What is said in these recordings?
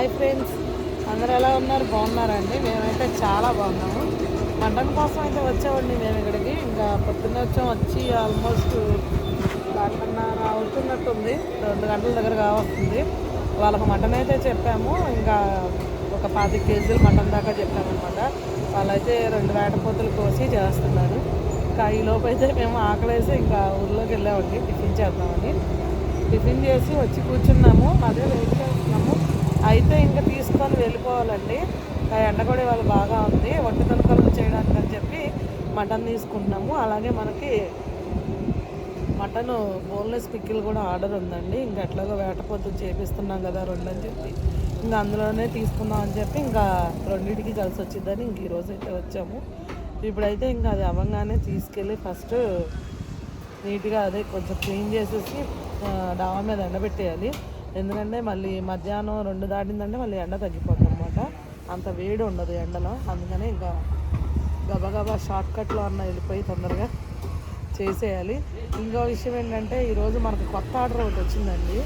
Hi friends. అందరు ఎలా ఉన్నారు? బాగున్నారండి. మేమైతే చాలా బాగున్నాము. మటన్ కోసం అయితే వచ్చామండి మేము ఇక్కడికి. ఇంకా పొద్దున్న వచ్చాం. వచ్చి ఆల్మోస్ట్ గంటన్నర అవుతున్నట్టుంది. రెండు గంటల దగ్గర కావస్తుంది. వాళ్ళకి మటన్ అయితే చెప్పాము. ఇంకా ఒక పాతి కేజీలు మటన్ దాకా చెప్పామన్నమాట. వాళ్ళైతే రెండు వేటపోతులు కోసి చేస్తున్నారు. ఇంకా ఈ లోపు అయితే మేము ఆకలేసి ఇంకా ఊర్లోకి వెళ్ళామండి. టిఫిన్ చేద్దామని. టిఫిన్ చేసి వచ్చి కూర్చున్నాము. అదే వెయిట్ చేస్తున్నాము. అయితే ఇంకా తీసుకొని వెళ్ళిపోవాలండి. ఆ ఎండ కూడా వాళ్ళు బాగా ఉంది. ఒట్టి తొలకలు చేయడానికి అని చెప్పి మటన్ తీసుకుంటున్నాము. అలాగే మనకి మటన్ బోన్లెస్ పిక్కిల్ కూడా ఆర్డర్ ఉందండి. ఇంకా ఎట్లాగో వేటపోతు చేపిస్తున్నాం కదా రెండు అని చెప్పి. ఇంకా అందులోనే తీసుకుందాం అని చెప్పి ఇంకా రెండింటికి కలిసి వచ్చిందని ఇంక ఈరోజు అయితే వచ్చాము. ఇప్పుడైతే ఇంకా అది అవ్వగానే తీసుకెళ్ళి ఫస్ట్ నీట్గా అదే కొంచెం క్లీన్ చేసేసి డాబా మీద ఎండబెట్టేయాలి. ఎందుకంటే మళ్ళీ మధ్యాహ్నం రెండు దాటిందంటే మళ్ళీ ఎండ తగ్గిపోతుంది అనమాట అంత వేడి ఉండదు ఎండలో. అందుకని ఇంకా గబగబా షార్ట్ కట్లో అన్న వెళ్ళిపోయి తొందరగా చేసేయాలి. ఇంకో విషయం ఏంటంటే ఈరోజు మనకు కొత్త ఆర్డర్ ఒకటి వచ్చిందండి.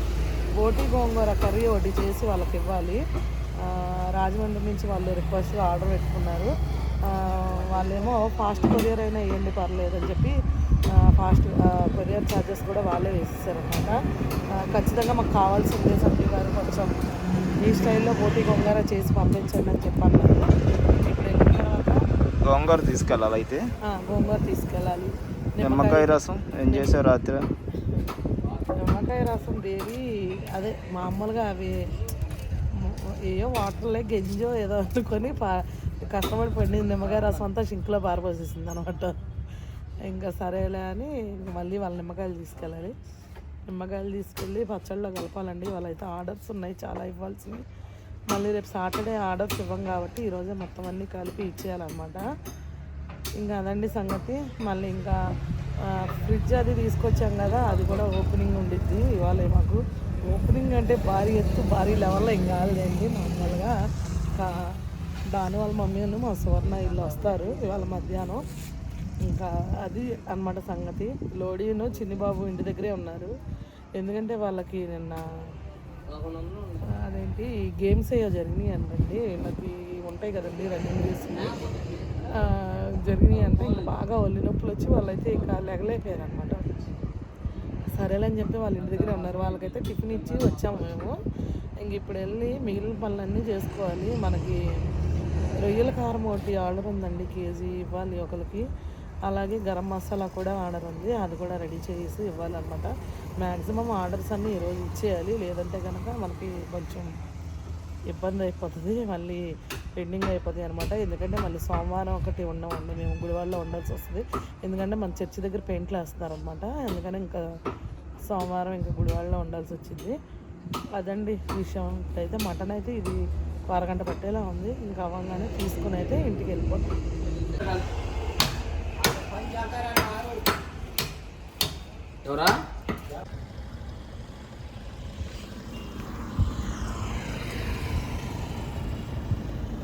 బోటి గోంగూర కర్రీ ఒకటి చేసి వాళ్ళకి ఇవ్వాలి. రాజమండ్రి నుంచి వాళ్ళు రిక్వెస్ట్ ఆర్డర్ పెట్టుకున్నారు. వాళ్ళేమో ఫాస్ట్ కొరియర్ అయినా వేయండి పర్లేదు అని చెప్పి ఫాస్ట్ కొరియర్ ఛార్జెస్ కూడా వాళ్ళే వేసేసారనమాట. ఖచ్చితంగా మాకు కావాల్సిందే సభ్యు గారు కొంచెం ఈ స్టైల్లో బోటి గోంగూర చేసి పంపించండి అని చెప్పి అన్నారు ఇప్పుడు వెళ్ళిన తర్వాత గోంగూర తీసుకెళ్ళాలి అయితే? గోంగూర తీసుకెళ్ళాలి. నిమ్మకాయ రసం ఏం చేసావు రాత్రి? నిమ్మకాయ రసం దేవి అదే మామూలుగా అవి ఏయో వాటర్లో గెంజో ఏదో అనుకొని పా కష్టపడి పండింది నిమ్మకాయ రసం అంతా షింక్లో పారపోసేసింది అనమాట. ఇంకా సరేలే అని మళ్ళీ వాళ్ళ నిమ్మకాయలు తీసుకెళ్ళాలి. నిమ్మకాయలు తీసుకెళ్ళి పచ్చళ్ళలో కలపాలండి. వాళ్ళైతే ఆర్డర్స్ ఉన్నాయి చాలా ఇవ్వాల్సినవి. మళ్ళీ రేపు సాటర్డే ఆర్డర్స్ ఇవ్వం కాబట్టి ఈరోజే మొత్తం అన్నీ కలిపి ఇచ్చేయాలన్నమాట. ఇంకా అదండి సంగతి. మళ్ళీ ఇంకా ఫ్రిడ్జ్ అది తీసుకొచ్చాం కదా అది కూడా ఓపెనింగ్ ఉండిద్ది. ఇవాళ మాకు ఓపెనింగ్ అంటే భారీ ఎత్తు భారీ లెవెల్లో ఇంకా కాదులేండి. నార్మల్గా దాని వాళ్ళ మమ్మీ మా సువర్ణ ఇల్లు వస్తారు ఇవాళ మధ్యాహ్నం. ఇంకా అది అన్నమాట సంగతి. లోడీను చిన్నిబాబు ఇంటి దగ్గరే ఉన్నారు. ఎందుకంటే వాళ్ళకి నిన్న అదేంటి గేమ్స్ అయ్యో జరిగినాయి అంటండి. వీళ్ళకి ఉంటాయి కదండి రన్నింగ్ రేస్. జరిగినాయి అంటే ఇంకా బాగా ఒళ్ళు నొప్పులు వచ్చి వాళ్ళైతే ఇంకా లెగలేకపోయారు అనమాట సరేలని చెప్పి వాళ్ళ ఇంటి దగ్గర ఉన్నారు. వాళ్ళకైతే టిఫిన్ ఇచ్చి వచ్చాము మేము. ఇంక ఇప్పుడు వెళ్ళి మిగిలిన పనులన్నీ చేసుకోవాలి. మనకి రొయ్యల కారం ఒకటి ఆర్డర్ ఉందండి కేజీ ఇవ్వాలి ఒకరికి. అలాగే గరం మసాలా కూడా ఆర్డర్ ఉంది. అది కూడా రెడీ చేసి ఇవ్వాలన్నమాట. మ్యాక్సిమం ఆర్డర్స్ అన్నీ ఈరోజు ఇచ్చేయాలి. లేదంటే కనుక మనకి కొంచెం ఇబ్బంది అయిపోతుంది. మళ్ళీ పెండింగ్ అయిపోతుంది అనమాట ఎందుకంటే మళ్ళీ సోమవారం ఒకటి ఉండమండి. మేము గుడివాడలో ఉండాల్సి వస్తుంది. ఎందుకంటే మన చర్చి దగ్గర పెయింట్లు వేస్తున్నారనమాట అనమాట ఇంకా సోమవారం ఇంకా గుడివాడలో ఉండాల్సి వచ్చింది. అదండి విషయం. అయితే మటన్ అయితే ఇది అరగంట పట్టేలా ఉంది. ఇంకా అవ్వగానే తీసుకుని అయితే ఇంటికి వెళ్ళిపోతాం. ఎవరా?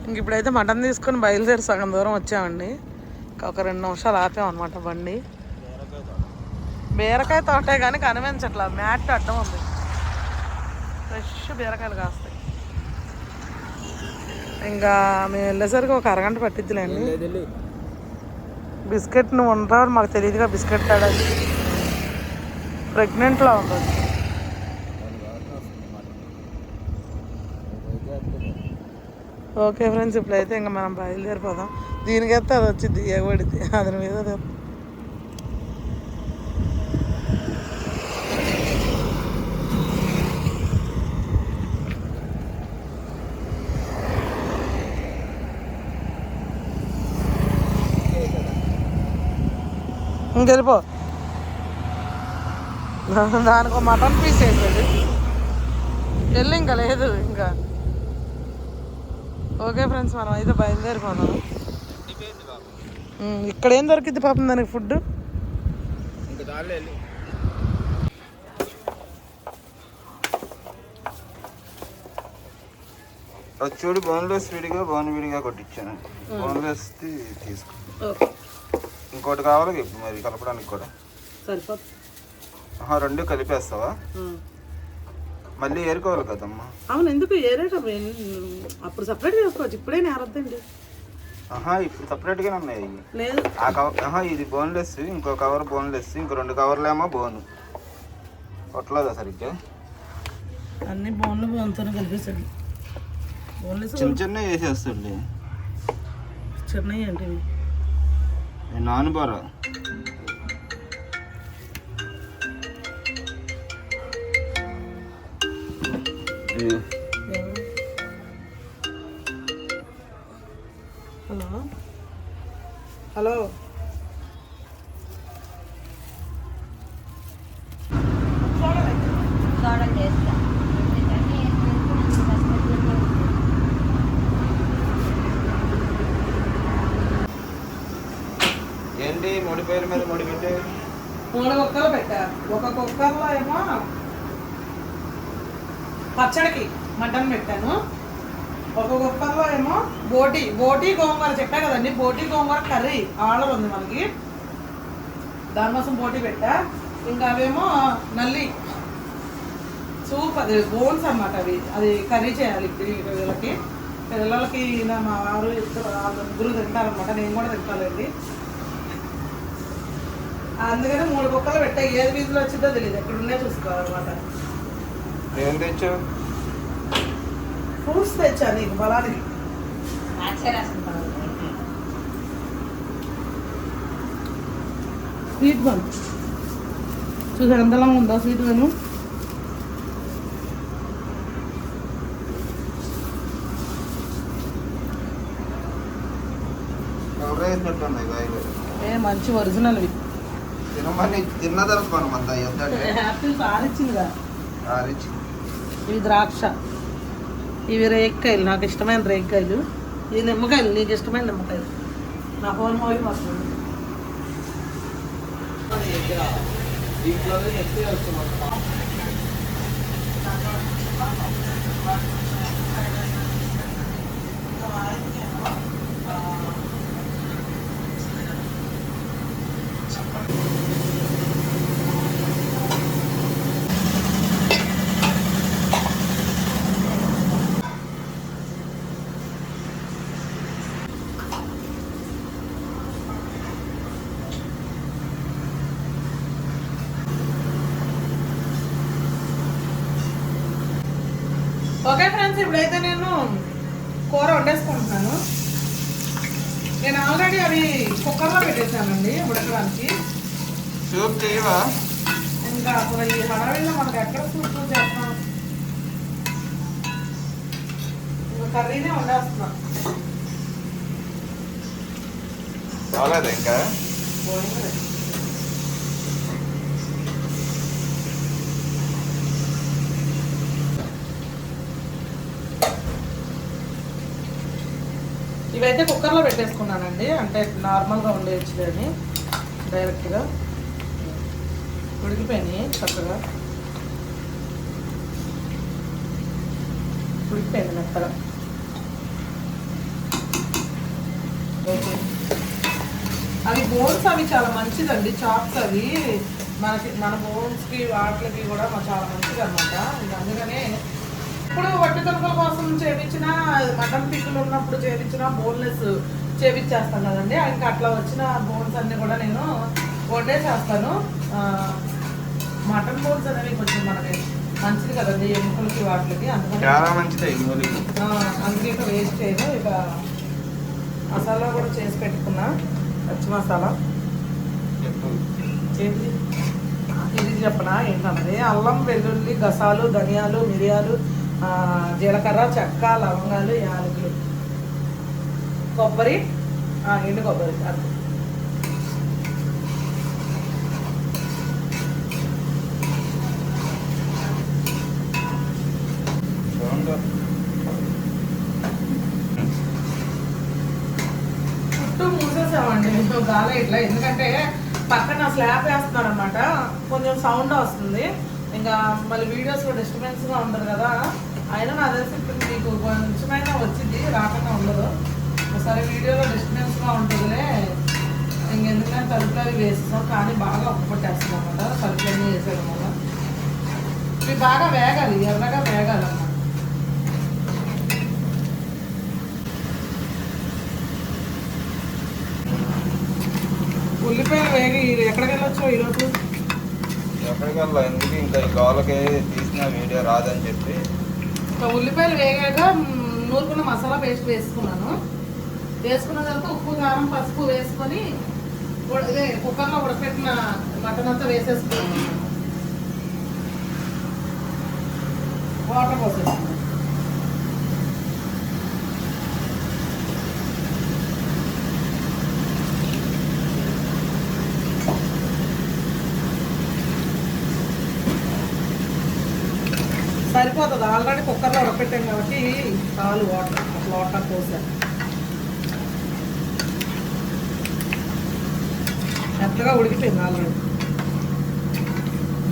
ఇంక ఇప్పుడైతే మటన్ తీసుకొని బయలుదేరి సగం దూరం వచ్చామండి. ఇంకా ఒక రెండు నిమిషాలు ఆపామన్నమాట బండి. బీరకాయ తోటే కానీ కనిపించట్లా మ్యాట్ అడ్డం ఉంది. ఫ్రెష్ బీరకాయలు కాస్తాయి. ఇంకా మేము వెళ్ళేసరికి ఒక అరగంట పట్టిద్దిలేండి. బిస్కెట్ నువ్వు ఉంటావు మాకు తెలియదుగా బిస్కెట్ తేడా. ప్రెగ్నెంట్లో ఉంటుంది. ఓకే ఫ్రెండ్స్ ఇప్పుడైతే ఇంకా మనం బయలుదేరిపోదాం. దీనికైతే అది వచ్చింది ఎగబడితే అతని మీద ఇంకెళ్ళిపో. దానికి ఒక మటన్ పీస్ వేసాడు వెళ్ళి ఇంకా లేదు ఇంకా. ఓకే ఫ్రెండ్స్ మనం అయితే బయలుదేరిపోదాం. ఉమ్, ఇక్కడ ఏం దొరికింది పాపం దానికి ఫుడ్ అది చూడు బోన్లెస్ విడిగా బోన్ విడిగా కొట్టించాను బోన్లెస్ తీసుకో. ఇంకోటి కావాలి? ఇప్పుడు మరి కలపడానికి కూడా. సరిపోతుంది. రెండు కలిపేస్తావా? మళ్ళీ ఏరుకోవాలి కదమ్మా. అవును ఎందుకు? ఏరేట అప్పుడు సపరేట్ చేసుకోవచ్చు ఇప్పుడే నేరద్దండి. ఆహా ఇప్పుడు సపరేట్గానే ఉన్నాయి. లేదు. ఆ కవర్ ఆహా ఇది బోన్లెస్ ఇంకో కవర్ బోన్లెస్ ఇంకో రెండు కవర్లేమో బోను కొట్టలేదా సరిగ్గా? అన్ని బోన్లు బోన్తో కనిపిస్తుంది బోన్లు చిన్న చిన్న వేసేస్తుంది చిన్నవి అంటే. నానుబార? Hello? Hello? బోటి గోంగూర కర్రీ ఆర్డర్ ఉంది మనకి. దానికోసం బోటి పెట్టా. ఇంకా అవేమో నల్లి. సూప్ అది బోన్స్ అన్నమాట అవి. అది కర్రీ చేయాలి పిల్లలకి. పిల్లలకి నా మా వారు ముగ్గురు తింటారనమాట నేను కూడా తింటానండి అందుకని మూడు కుక్కలు పెట్టాయి ఏది వీధిలో వచ్చిందో తెలియదు ఎక్కడ ఉన్నాయో చూసుకోవాలన్నమాట. ఏం ఫ్రూట్స్ తెచ్చా నీకు బలానికి? స్వీట్ బన్ చూసారు ఎంతలా ఉందా స్వీట్ కాయలు. ఏ మంచి ఒరిజినల్వి తినమని తిన్న తర్వాత మనం అంతా ఎంతంటే యాపిల్స్ ఆరిచ్చిందిగా ఆరిచి ఇవి ద్రాక్ష. ఇవి రేక్కాయలు నాకు ఇష్టమైన రేక్కాయలు. ఇవి నిమ్మకాయలు నీకు ఇష్టమైన నిమ్మకాయలు. నా ఫోన్ మోగి వస్తుంది దీంట్లోనే నెక్స్ట్ వస్తున్నాం ఓకే ఫ్రెండ్స్ ఇప్పుడైతే నేను కూర వండేసుకుంటున్నాను నేను ఆల్రెడీ అవి కుక్కర్లో పెట్టేశానండి ఉడకడానికి చేయవా ఇంకా అసలు ఈ మనకు ఎక్కడ చేస్తాం? కర్రీనే వండేస్తున్నాం. ఇంకా. ఇవైతే కుక్కర్లో పెట్టేసుకున్నానండి. అంటే నార్మల్గా ఉండేయచ్చు అని డైరెక్ట్గా ఉడికిపోయినాయి చక్కగా. ఉడికిపోయింది మెత్తగా. అవి బోన్స్ అవి చాలా మంచిదండి చాప్స్ అవి. మనకి మన బోన్స్కి వాటికి కూడా చాలా మంచిది అనమాట అందుకనే ఇప్పుడు వట్టి తొలకల కోసం చేయించినా మటన్ పిక్కులు ఉన్నప్పుడు చేయించినా బోన్లెస్ చేపించేస్తాను కదండి. ఇంకా అట్లా వచ్చిన బోన్స్ అన్ని కూడా నేను వండేసేస్తాను ఆ, మటన్ బోన్స్ అనేవి కొంచెం మనకి మంచిది కదండి ఎముకలకి వాటికి. అందుకని చాలా మంచిది అందుకే ఇక వేస్ట్ చేయను. ఇక మసాలా కూడా చేసి పెట్టుకున్నా. పచ్చి మసాలా. ఇది చెప్పనా? ఏంటన్నది? అల్లం వెల్లుల్లి గసాలు ధనియాలు మిరియాలు ఆ, జీలకర్ర చెక్క లవంగాలు యాలకులు. కొబ్బరి. ఎండు కొబ్బరి. చుట్టూ మూసేసామండి. మేము గాలి ఇట్లా. ఎందుకంటే పక్కన స్లాబ్ వేస్తున్నారు అనమాట కొంచెం సౌండ్ వస్తుంది. ఇంకా మళ్ళీ వీడియోస్ కూడా డిస్టర్బెన్స్గా ఉంటుంది కదా. అయినా నా తెలిసి ఇప్పుడు మీకు కొంచెమైనా వచ్చింది రాకుండా ఉండదు. ఒకసారి వీడియోలో డిస్టర్బెన్స్గా ఉంటుందిలే. ఇంకెందుకంటే తలుపులు అవి వేస్తాం కానీ బాగా ఒప్పట్టేస్తుంది అనమాట తలుపులన్నీ వేసేయడం వల్ల. ఇవి బాగా వేగాలి. ఎర్రగా వేగాలి అన్నమాట. ఉల్లిపాయలు వేగి ఎక్కడికి వెళ్ళొచ్చు ఈరోజు? ఎక్కడికల్లా ఎందుకు? ఇంకా గోలకి తీసిన వీడియో రాదని చెప్పి. ఉల్లిపాయలు వేగాక నూరుకున్న మసాలా పేస్ట్ వేసుకున్నాను. వేసుకున్న తర్వాత ఉప్పు కారం పసుపు వేసుకొని ఇదే కుక్కర్లో ఉడకపెట్టిన మటన్ అంతా వేసేసుకున్నాను వాటర్ పోసేసుకున్నాను సరిపోతుంది. ఆల్రెడీ కుక్కర్లో ఉడకపెట్టాం కాబట్టి చాలు వాటర్ అట్లా వాటర్ పోసాను మెత్తగా ఉడికిపోయింది ఆల్రెడీ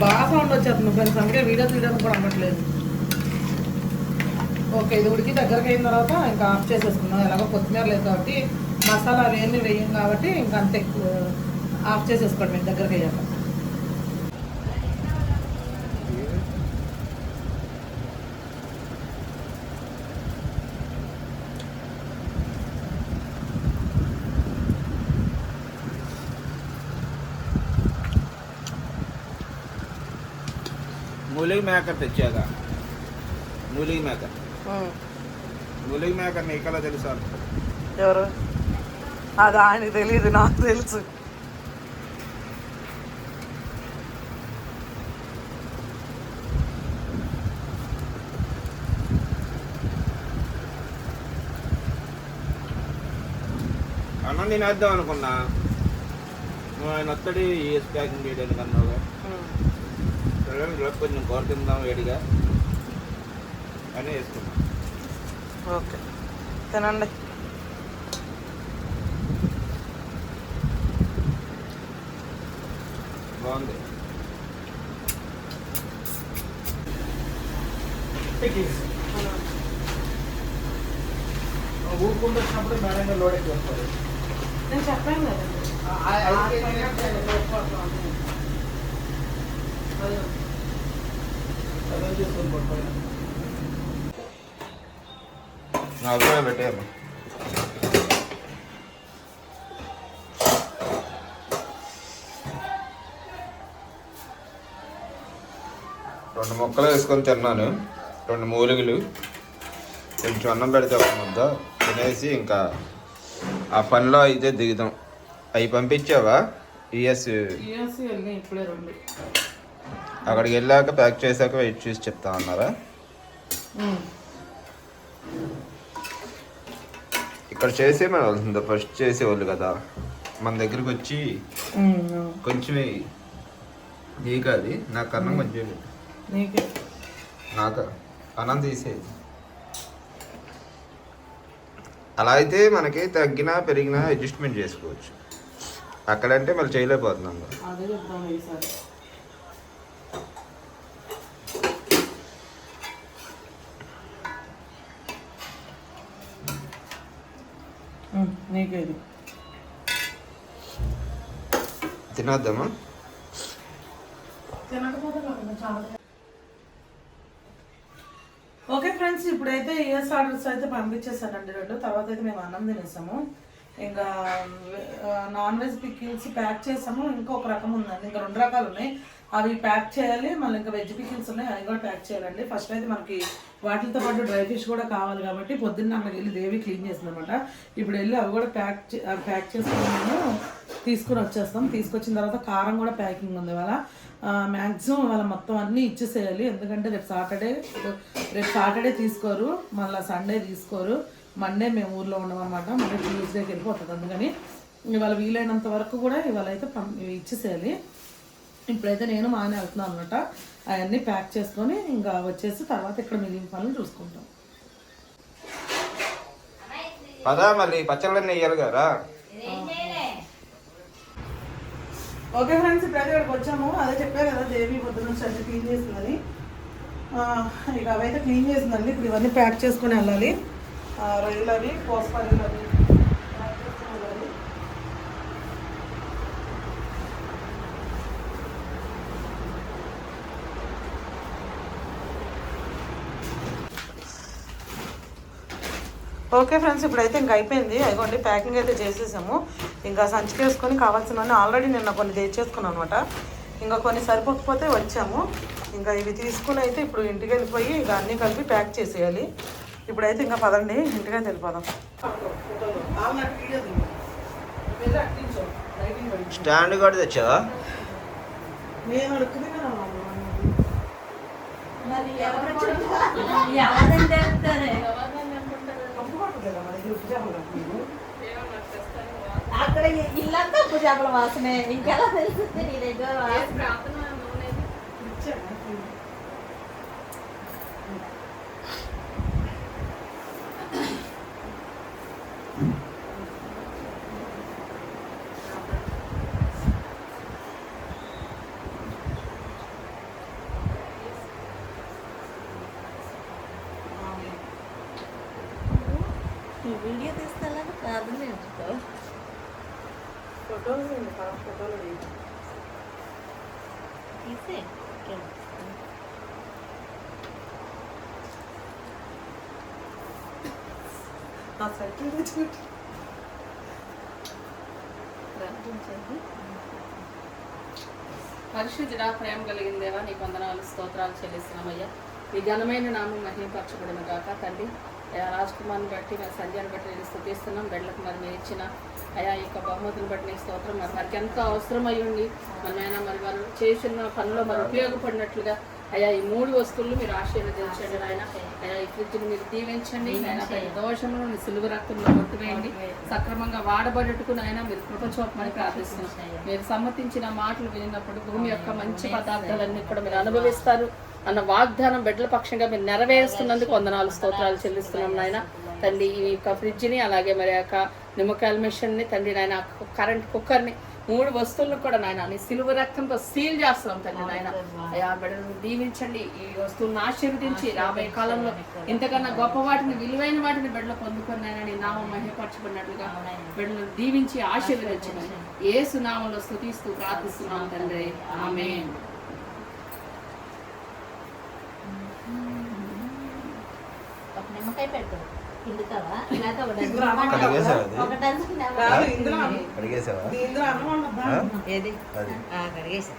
బాగా సౌండ్ వచ్చేస్తుంది ఫ్రెండ్స్. అందుకే వీడియో తీయడానికి కూడా అమ్మట్లేదు. ఓకే ఇది ఉడికి దగ్గరికి అయిన తర్వాత ఇంకా ఆఫ్ చేసేసుకున్నాం ఎలాగో కొత్తిమీర లేదు కాబట్టి మసాలా అవన్నీ వేయం కాబట్టి ఇంకా అంత ఎక్కువ ఆఫ్ చేసేసుకోండి మీకు దగ్గరికి అయ్యాక మూలిగి మేకర్ తెచ్చాక. మూలిగి మేకర్ మూలిగి మేకర్ నీకలా తెలుసా ఎవరు? అది ఆయనకు తెలియదు నాకు తెలుసు. అన్నం తినేద్దాం అనుకున్నా. నువ్వు ఆయన ఒత్తడి ఈఎస్ ప్యాకింగ్ చేయడానికి అన్నావుగా. సరే రేపు కొంచెం కూర తిందాం వేడిగా అని వేసుకున్నా ఓకే తినండి బాగుంది ఊరుకుంటూ వచ్చినప్పుడు మేడంగా లోడ్ ఎక్కువ నేను చెప్పాను కదండి అదే చేసుకొని పెట్టారు రెండు ముక్కలు వేసుకొని తిన్నాను. రెండు మూలికలు. కొంచెం అన్నం పెడితే ఒక ముద్ద. తినేసి ఇంకా ఆ పనిలో అయితే దిగుదాం అవి పంపించావా? ఈఎస్ ఇప్పుడే రెండు. అక్కడికి వెళ్ళాక ప్యాక్ చేశాక వెయిట్ చూసి చెప్తా అన్నారా. ఇక్కడ చేసే మన వెళ్తుందా ఫస్ట్ చేసేవాళ్ళు కదా మన దగ్గరికి వచ్చి. కొంచెమే నీకు అది? నాకు అన్నం కొంచెం నీకే. నాకు? అన్నం తీసేది అలా అయితే మనకి తగ్గినా పెరిగినా అడ్జస్ట్మెంట్ చేసుకోవచ్చు. అక్కడంటే మళ్ళీ చేయలేకపోతున్నాం కదా. నీకే ఇది తినొద్దామా ఓకే ఫ్రెండ్స్ ఇప్పుడైతే ఇయర్స్ ఆర్డర్స్ అయితే పంపించేసానండి రెండు. తర్వాత అయితే మేము అన్నం తినేసాము. ఇంకా నాన్ వెజ్ పికిల్స్ ప్యాక్ చేసాము. ఇంకొక రకం ఉందండి. ఇంకా రెండు రకాలు ఉన్నాయి. అవి ప్యాక్ చేయాలి. మళ్ళీ ఇంకా వెజ్ పికిల్స్ ఉన్నాయి. అవి కూడా ప్యాక్ చేయాలండి. ఫస్ట్ అయితే మనకి వాటితో పాటు డ్రై ఫిష్ కూడా కావాలి కాబట్టి పొద్దున్న అక్కడికి వెళ్ళి దేవి క్లీన్ చేసింది అనమాట ఇప్పుడు వెళ్ళి అవి కూడా ప్యాక్ అవి ప్యాక్ చేసుకుని మేము తీసుకుని వచ్చేస్తాం. తీసుకొచ్చిన తర్వాత కారం కూడా ప్యాకింగ్ ఉంది ఇవాళ. మ్యాక్సిమం ఇవాళ మొత్తం అన్నీ ఇచ్చేసేయాలి. ఎందుకంటే రేపు సాటర్డే రేపు సాటర్డే తీసుకోరు. మళ్ళీ సండే తీసుకోరు. మండే మేము ఊర్లో ఉండమన్నమాట. మళ్ళీ ట్యూస్డేకి వెళ్ళిపోతుంది అందుకని ఇవాళ వీలైనంత వరకు కూడా ఇవాళ అయితే ఇచ్చేసేయాలి. ఇప్పుడైతే నేను మా ఆయన వెళ్తున్నాను అనమాట అవన్నీ ప్యాక్ చేసుకొని ఇంకా వచ్చేసి తర్వాత ఇక్కడ మిగిలిన పనులు చూసుకుంటాం. పదా మళ్ళీ పచ్చళ్ళన్నీ వేయాలి కదా? ఓకే ఫ్రెండ్స్ ఇప్పుడైతే ఇక్కడికి వచ్చాము. అదే చెప్పారు కదా దేవి పొద్దున నుంచి అన్ని క్లీన్ చేసిందని ఇక అవైతే క్లీన్ చేసిందండి. ఇప్పుడు ఇవన్నీ ప్యాక్ చేసుకొని వెళ్ళాలి. రొయ్యలు అవి కోసపల్లీలు అవి ప్యాక్ చేసుకొని వెళ్ళాలి ఓకే ఫ్రెండ్స్ ఇప్పుడైతే ఇంకా అయిపోయింది. అదిగోండి ప్యాకింగ్ అయితే చేసేసాము. ఇంకా సంచికి వేసుకొని కావాల్సినవన్నీ ఆల్రెడీ నిన్న కొన్ని తెచ్చేసుకున్నాను అనమాట ఇంకా కొన్ని సరిపోకపోతే వచ్చాము. ఇంకా ఇవి తీసుకుని అయితే ఇప్పుడు ఇంటికి వెళ్ళిపోయి ఇక అన్నీ కలిపి ప్యాక్ చేసేయాలి. ఇప్పుడైతే ఇంకా పదండి ఇంటికైతే వెళ్ళిపోదాం. స్టాండ్ కూడా తెచ్చావా? నేను కదా మరి ఎవరు ఎవరని చెప్తారే అక్కడ ఇల్లంతా ఉప్పు వాసనే. ఇంకెలా తెలుస్తుంది నీ దగ్గర వాసన ఈ వీడియో తీస్తాలని కాదు నేర్చుకో ఫోటోలు ఫోటోలు తీసే? నా పరిశుద్ధుడా ప్రేమ కలిగిన దేవా నీకు వందనాలు స్తోత్రాలు చెల్లిస్తున్నామయ్యా. ఈ ఘనమైన నామం మహిమపరచబడిన గాక తండ్రి. రాజ్ కుమార్ని బట్టి నా సంధ్యాన్ని బట్టి నేను స్థుతిస్తున్నాం. బిడ్డలకు మరి మీరు ఇచ్చిన అయా ఈ యొక్క బహుమతిని బట్టి నీకు స్తోత్రం. మరి వారికి ఎంతో అవసరం అయి ఉండి మనమైనా మరి వారు చేసిన పనిలో మరి ఉపయోగపడినట్లుగా అయ్యా ఈ మూడు వస్తువులు మీరు ఆశీర్వదించండి ఆయన మీరు దీవించండి. ఆయన ప్రతి దోషమును మీ సిలువ రక్తంలో కొట్టివేయండి సక్రమంగా వాడబడేట్టుకు నాయన మీరు కృప చూపమని ప్రార్థిస్తున్నాం. మీరు సమ్మతించిన మాటలు వినినప్పుడు భూమి యొక్క మంచి పదార్థాలన్నీ కూడా మీరు అనుభవిస్తారు అన్న వాగ్దానం బిడ్డల పక్షంగా మీరు నెరవేరుస్తున్నందుకు వందనాలు స్తోత్రాలు చెల్లిస్తున్నాం నాయన. తండ్రి ఈ యొక్క ఫ్రిడ్జ్ని అలాగే మరి యొక్క నిమ్మకాయల మిషన్ని తండ్రి నాయన కరెంట్ కుక్కర్ని మూడు వస్తువులను కూడా నాయన నీ సిలువ రక్తంతో సీల్ చేస్తున్నాం తండ్రి నాయన. అయా బిడ్డలను దీవించండి. ఈ వస్తువులను ఆశీర్వదించి రాబోయే కాలంలో ఇంతకన్నా గొప్ప వాటిని విలువైన వాటిని బిడ్డలు పొందుకొని నాయన నీ నామం మహిమపరచబడినట్లుగా బిడ్డలను దీవించి ఆశీర్వదించమని ఏ సునామంలో స్థుతిస్తూ ప్రార్థిస్తున్నాం తండ్రి. ఆమె నిమ్మకాయ పెట్టు అది? ఒక డజన్ కాదు, ఇందులో అన్నం- అడిగేసావా ఇందులో అన్నం ఉండదా? ఏది? అది. కడిగేసా.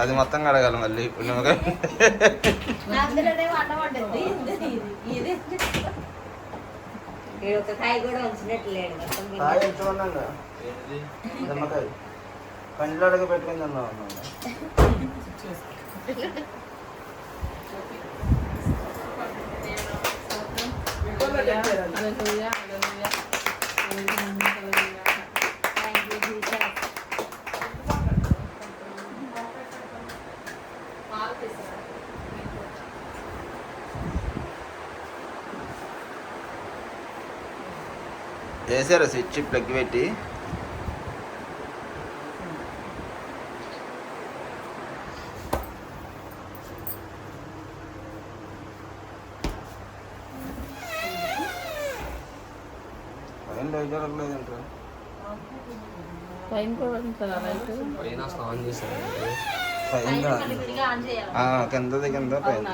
అది మొత్తం కడగాలి మళ్ళీ. ఇప్పుడు నిమ్మకాయ. అన్నం వండింది వేసారా స్విచ్ ప్లగ్ పెట్టి? పైన పైన కిందది కింద పైన.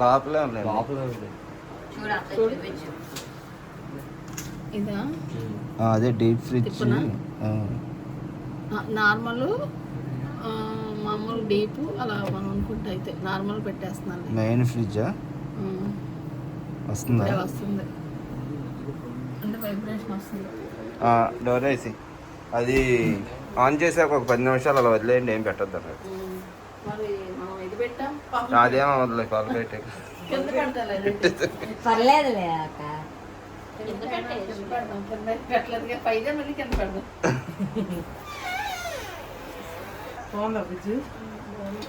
లోపలే ఉన్నాయి ఆ, అదే డీప్ ఫ్రిడ్జ్. నార్మల్ మామూలు డీప్ అలా మనం అనుకుంటే అయితే నార్మల్ పెట్టేస్తున్నాను. మెయిన్ ఫ్రిడ్జా. వస్తుందా? వస్తుంది. అంటే వైబ్రేషన్ వస్తుంది. డోర్ వేసి. అది ఆన్ చేసాక ఒక పది నిమిషాలు అలా వదిలేయండి ఏం పెట్టద్దు అన్నట్టు ఉమ్. మరి మనం ఇది పెట్టాం అదేమో వదిలే పాలు పెట్టే. పర్లేదులే కింద కింద పెట్టేయ్. పెడదాం కింద పెట్టలేదుగా పైగా మళ్ళీ కింద పెడదాం బాగుందా ఫ్రిడ్జ్ ఇది ఇవన్నీ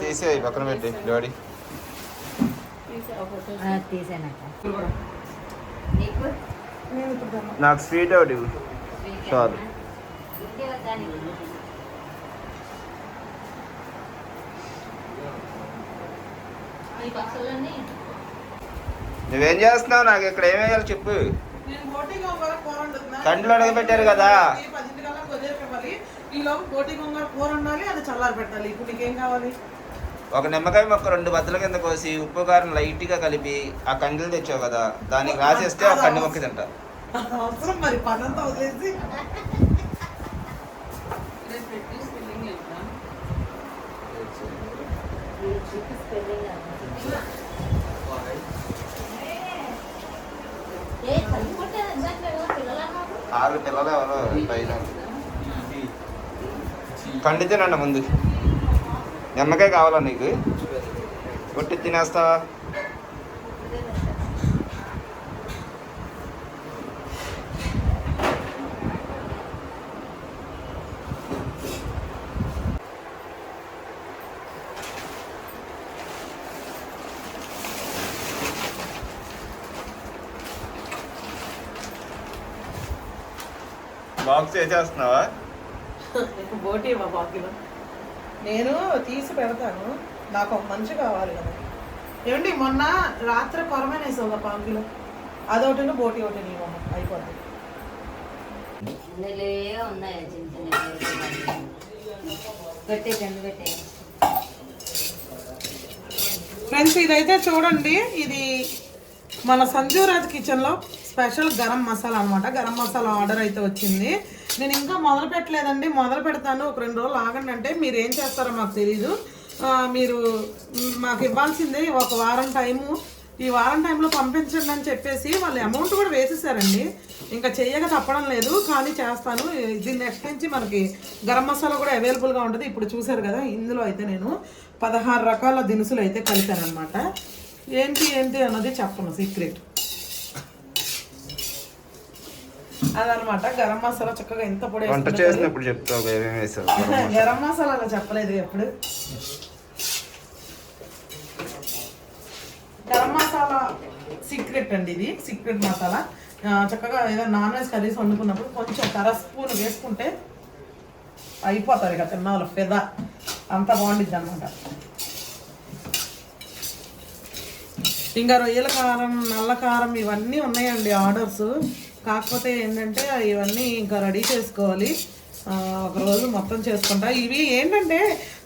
తీసే పక్కన పెట్టి డాడీ. నీకు? స్వీట్ ఒకటి. చాలు. నువ్వేం చేస్తున్నావు? నాకు ఇక్కడ ఏం వేయాలి చెప్పు. నేను బోటింగ్ ఒక కూర వండుతున్నా. కండ్లు అడగబెట్టారు కదా. ఈ పదింటికల్లా కుదిరి ఇవ్వాలి. ఈలోపు బోటి గొంగర కూర ఉండాలి అది చల్లారి పెట్టాలి. ఇప్పుడు నీకేం కావాలి? ఒక నిమ్మకాయ మొక్క రెండు బద్దల కింద కోసి ఉప్పు కారం లైట్గా కలిపి ఆ కండలు తెచ్చావు కదా దానికి రాసేస్తే ఒక కంది మొక్క తింటా. అవసరం మరి పనంతా వదిలేసి. ఆరు పిల్లలు ఎవరో పైన కండి తినండి ముందు. నిమ్మకాయ కావాలా నీకు? కొట్టి తినేస్తావా బాక్స్ వేసేస్తున్నావా? బోటి ఇవ్వ బాకీలో నేను తీసి పెడతాను. నాకు ఒక మనిషి కావాలి కదా. ఏమండి మొన్న రాత్రి కొరమైన వేసావు ఒక పాంకిలో అదొకటి బోటి ఒకటి నీ కంది పెట్టే ఫ్రెండ్స్ ఇదైతే చూడండి ఇది మన సంజీవ్ రాజ్ కిచెన్లో స్పెషల్ గరం మసాలా అనమాట గరం మసాలా ఆర్డర్ అయితే వచ్చింది. నేను ఇంకా మొదలు పెట్టలేదండి. మొదలు పెడతాను. ఒక రెండు రోజులు ఆగండి అంటే మీరు ఏం చేస్తారో మాకు తెలీదు. మీరు మాకు ఇవ్వాల్సిందే ఒక వారం టైము. ఈ వారం టైంలో పంపించండి అని చెప్పేసి వాళ్ళు అమౌంట్ కూడా వేసేసారండి. ఇంకా చెయ్యక తప్పడం లేదు. కానీ చేస్తాను. దీని నెక్స్ట్ నుంచి మనకి గరం మసాలా కూడా అవైలబుల్గా ఉంటుంది. ఇప్పుడు చూసారు కదా ఇందులో అయితే నేను పదహారు రకాల దినుసులు అయితే కలిపానమాట ఏంటి ఏంటి అన్నది చెప్పను సీక్రెట్. అదనమాట గరం మసాలా చక్కగా ఎంత పొడి వంట చేసినప్పుడు చెప్తావు ఏమేమి వేసావు? గరం మసాలా. అలా చెప్పలేదు ఎప్పుడు. గరం మసాలా సీక్రెట్ అండి ఇది సీక్రెట్ మసాలా. చక్కగా ఏదో నాన్ వెజ్ కర్రీస్ వండుకున్నప్పుడు కొంచెం కర స్పూన్ వేసుకుంటే అయిపోతారు ఇక తిన్నాళ్ళు ఫెదా. అంత బాగుండిద్ది అనమాట ఇంకా రొయ్యల కారం నల్ల కారం ఇవన్నీ ఉన్నాయండి ఆర్డర్స్. కాకపోతే ఏంటంటే ఇవన్నీ ఇంకా రెడీ చేసుకోవాలి. ఒక రోజు మొత్తం చేసుకుంటా. ఇవి ఏంటంటే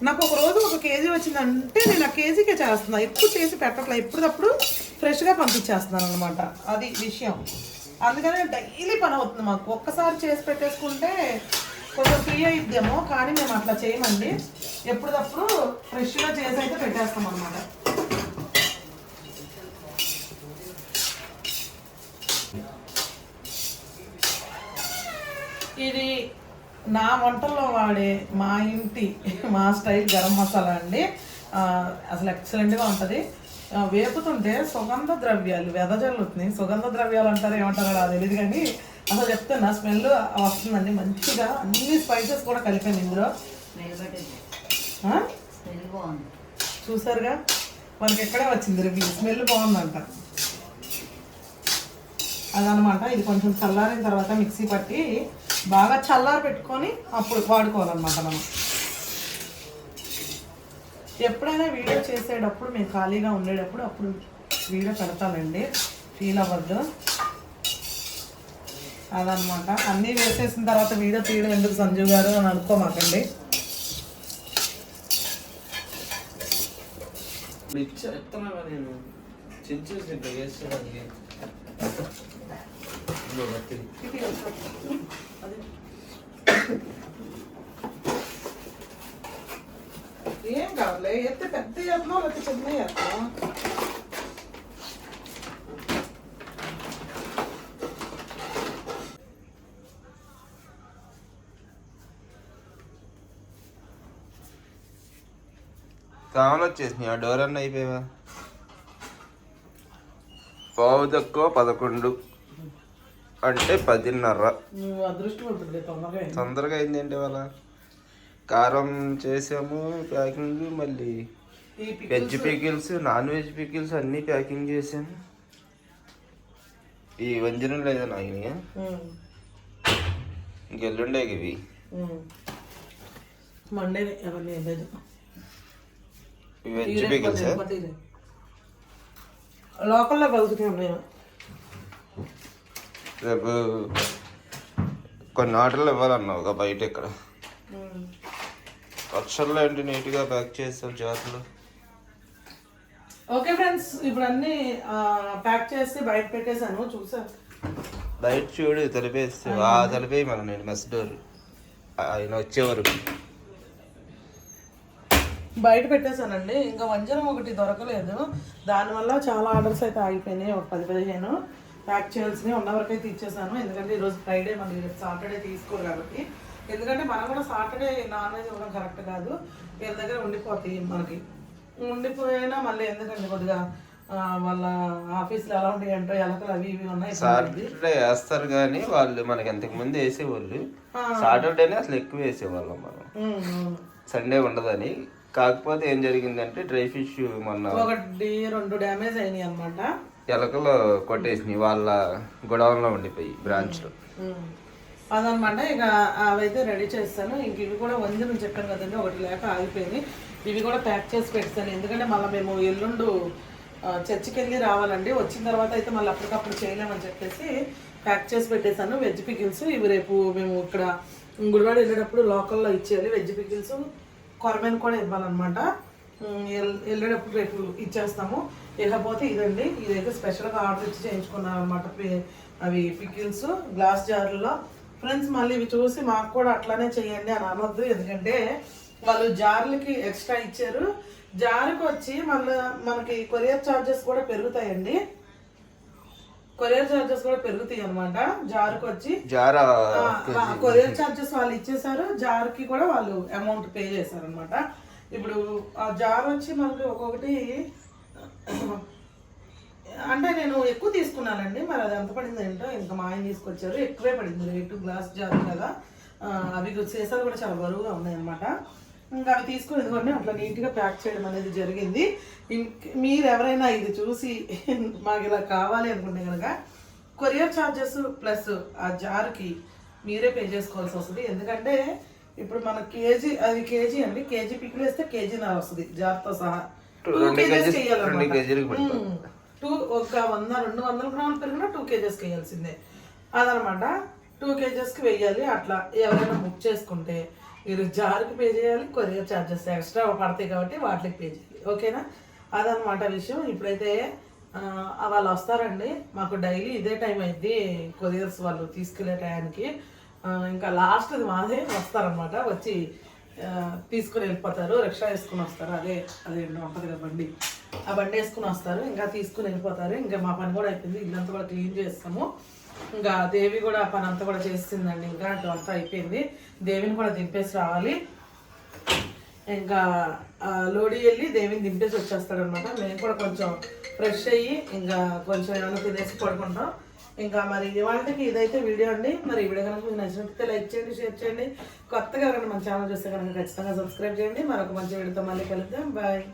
నాకు ఒక రోజు ఒక కేజీ వచ్చిందంటే నేను ఆ కేజీకే చేస్తున్నా. ఎక్కువ చేసి పెట్టట్లా. ఎప్పుడప్పుడు ఫ్రెష్గా పంపించేస్తున్నాను అనమాట అది విషయం. అందుకనే డైలీ పని అవుతుంది మాకు. ఒక్కసారి చేసి పెట్టేసుకుంటే కొంచెం ఫ్రీ అయిద్దేమో కానీ మేము అట్లా చేయమండి. ఎప్పుడప్పుడు ఫ్రెష్గా చేసి అయితే పెట్టేస్తాం అనమాట ఇది నా వంటల్లో వాడే మా ఇంటి మా స్టైల్ గరం మసాలా అండి. అసలు ఎక్సలెంట్గా ఉంటుంది. వేపుతుంటే సుగంధ ద్రవ్యాలు వెదజల్లుతున్నాయి. సుగంధ ద్రవ్యాలు అంటారు ఏమంటారో నాకు తెలియదు కానీ అసలు చెప్తున్నా స్మెల్ వస్తుందండి. మంచిగా అన్ని స్పైసెస్ కూడా కలిపాను ఇందులో. చూసారుగా? మనకి ఎక్కడే వచ్చింది రివ్యూ? స్మెల్ బాగుందంట. అదనమాట ఇది కొంచెం చల్లారిన తర్వాత మిక్సీ పట్టి బాగా చల్లారి పెట్టుకొని అప్పుడు వాడుకోవాలన్నమాట మనం. ఎప్పుడైనా వీడియో చేసేటప్పుడు మేము ఖాళీగా ఉండేటప్పుడు అప్పుడు వీడియో పెడతానండి. ఫీల్ అవ్వద్దు. అదనమాట అన్నీ వేసేసిన తర్వాత వీడియో తీయడం ఎందుకు సంజు గారు అని అనుకోమాకండి. చెప్తున్నా నేను చిన్న చిన్న వేసేదానికి ఇంకో కత్తి. ఏం కాదులే ఎత్తే పెద్ద లేకపోతే చిన్న కావాలి వచ్చేసినాయి. ఆ డోర్ అన్న అయిపోయావా? పావు తక్కువ పదకొండు. అంటే పదిన్నర. తొందరగా అయింది. ఏంటి వాళ్ళ కారం చేసాము ప్యాకింగ్ మళ్ళీ veg pickles non veg pickles అన్నీ ప్యాకింగ్ చేసాము ఈ వంజనం లేదా నాయన ఇంకెల్లుండే ఇవి. Veg pickles? లోకల్లో ఉన్నాయి? రేపు కొన్ని ఆర్డర్లు ఇవ్వాలన్నావు ఒక బయట ఇక్కడ. వర్షంలో ఏంటి నీట్గా ప్యాక్ చేస్తాం జాతరలో ఓకే ఫ్రెండ్స్ ఇప్పుడు అన్ని ప్యాక్ చేసి బయట పెట్టేశాను చూసా. బయట చూడు తలిపేస్తే ఆ తలిపేయి మనం నేను మెస్ డోర్. ఆయన వచ్చేవరకు బయట పెట్టేశానండి ఇంకా వంజనం ఒకటి దొరకలేదు. దానివల్ల చాలా ఆర్డర్స్ అయితే ఆగిపోయినాయి ఒక పది పదిహేను. ప్యాక్ చేయాల్సినవి ఉన్న వరకు అయితే ఇచ్చేసాను ఎందుకంటే ఈరోజు ఫ్రైడే మళ్ళీ సాటర్డే తీసుకోరు కాబట్టి. ఎందుకంటే మనం కూడా సాటర్డే నాన్ వెజ్ ఇవ్వడం కరెక్ట్ కాదు. వీళ్ళ దగ్గర ఉండిపోతాయి మనకి. ఉండిపోయినా మళ్ళీ ఎందుకంటే కొద్దిగా వాళ్ళ ఆఫీస్లో ఎలా ఉంటాయి అంటే ఎలకలు అవి ఇవి ఉన్నాయి సాటర్డే వేస్తారు కానీ వాళ్ళు మనకి ఇంతకు ముందు వేసేవాళ్ళు. సాటర్డేనే అసలు ఎక్కువ వేసేవాళ్ళం మనం. సండే ఉండదని. కాకపోతే ఏం జరిగిందంటే డ్రై ఫిష్ మొన్న ఒకటి రెండు డ్యామేజ్ అయినాయి అనమాట ఎలకలు కొట్టేసినాయి వాళ్ళ గొడవల్లో ఉండిపోయి బ్రాంచ్లో. అదనమాట ఇక అవైతే రెడీ చేస్తాను. ఇంక ఇవి కూడా వంజి చెప్పాను కదండి ఒకటి లేక ఆగిపోయింది. ఇవి కూడా ప్యాక్ చేసి పెడతాను. ఎందుకంటే మళ్ళీ మేము ఎల్లుండు చర్చికి వెళ్ళి రావాలండి. వచ్చిన తర్వాత అయితే మళ్ళీ అప్పటికప్పుడు చేయలేమని చెప్పేసి ప్యాక్ చేసి పెట్టేశాను. వెజ్ పికిల్స్ ఇవి రేపు మేము ఇక్కడ గుడివాడ వెళ్ళేటప్పుడు లోకల్లో ఇచ్చేయాలి. వెజ్ పికిల్స్ కొరమైన కూడా ఇవ్వాలన్నమాట. వెళ్ళేటప్పుడు రేపు ఇచ్చేస్తాము. ఇకపోతే ఇదండి. ఇదైతే స్పెషల్గా ఆర్డర్ ఇచ్చి చేయించుకున్నాను అనమాట అవి పికిల్స్ గ్లాస్ జార్లో ఫ్రెండ్స్ మళ్ళీ ఇవి చూసి మాకు కూడా అట్లానే చేయండి అని అనొద్దు. ఎందుకంటే వాళ్ళు జార్లకి ఎక్స్ట్రా ఇచ్చారు. జార్కి వచ్చి మళ్ళీ మనకి కొరియర్ ఛార్జెస్ కూడా పెరుగుతాయండి. కొరియర్ ఛార్జెస్ కూడా పెరుగుతాయి అనమాట జార్కి వచ్చి కొరియర్ ఛార్జెస్ వాళ్ళు ఇచ్చేసారు జార్కి కూడా వాళ్ళు అమౌంట్ పే చేశారు అనమాట ఇప్పుడు ఆ జార్ వచ్చి మనకి ఒక్కొక్కటి అంటే నేను ఎక్కువ తీసుకున్నానండి. మరి అది ఎంత పడింది ఏంటో ఇంకా మా ఆయన తీసుకొచ్చారు. ఎక్కువే పడింది. రేటు గ్లాస్ జారు కదా. అవి సీసాలు కూడా చాలా బరువుగా ఉన్నాయన్నమాట. ఇంకా అవి తీసుకుని ఇదిగోండి అట్లా నీట్గా ప్యాక్ చేయడం అనేది జరిగింది. మీరు ఎవరైనా ఇది చూసి మాకు ఇలా కావాలి అనుకుంటే కనుక కొరియర్ ఛార్జెస్ ప్లస్ ఆ జార్కి మీరే పే చేసుకోవాల్సి వస్తుంది. ఎందుకంటే ఇప్పుడు మన కేజీ అది కేజీ అండి. కేజీ పిక్కులు వేస్తే కేజీ నా వస్తుంది జార్తో సహా. రెండు కేజీస్. రెండు కేజీలకు. టూ ఒక వంద రెండు వందల గ్రాములు పెరిగినా టూ కేజెస్కి వేయాల్సిందే అదనమాట. టూ కేజెస్కి వెయ్యాలి. అట్లా ఎవరైనా బుక్ చేసుకుంటే మీరు జార్కి పే చేయాలి కొరియర్ ఛార్జెస్ ఎక్స్ట్రా పడతాయి కాబట్టి వాటికి పే చేయాలి. ఓకేనా? అదనమాట విషయం. ఇప్పుడైతే వాళ్ళు వస్తారండి. మాకు డైలీ ఇదే టైం అయింది కొరియర్స్ వాళ్ళు తీసుకెళ్ళే టైంకి ఆ, ఇంకా లాస్ట్ మాదే వస్తారనమాట వచ్చి తీసుకుని వెళ్ళిపోతారు రిక్షా వేసుకుని వస్తారు అదే అదే ఉంటుంది కదా బండి. ఆ బండి వేసుకుని వస్తారు ఇంకా తీసుకుని వెళ్ళిపోతారు. ఇంకా మా పని కూడా అయిపోయింది ఇల్లంతా కూడా క్లీన్ చేస్తాము. ఇంకా దేవి కూడా ఆ పని అంతా కూడా చేసిందండి ఇంకా అటు అంతా అయిపోయింది. దేవిని కూడా దింపేసి రావాలి. ఇంకా లోడి వెళ్ళి దేవిని దింపేసి వచ్చేస్తాడనమాట మేము కూడా కొంచెం ఫ్రెష్ అయ్యి ఇంకా కొంచెం ఏమైనా తినేసి పడుకుంటాం. ఇంకా మరి ఇవాళకి ఇదైతే వీడియో అండి. మరి ఈ వీడియో కనుక మీకు నచ్చినట్లయితే లైక్ చేయండి షేర్ చేయండి. కొత్తగా కనుక మన ఛానల్ చూస్తే కనుక ఖచ్చితంగా సబ్స్క్రైబ్ చేయండి. మరొక మంచి వీడియోతో మళ్ళీ కలుద్దాం. బాయ్.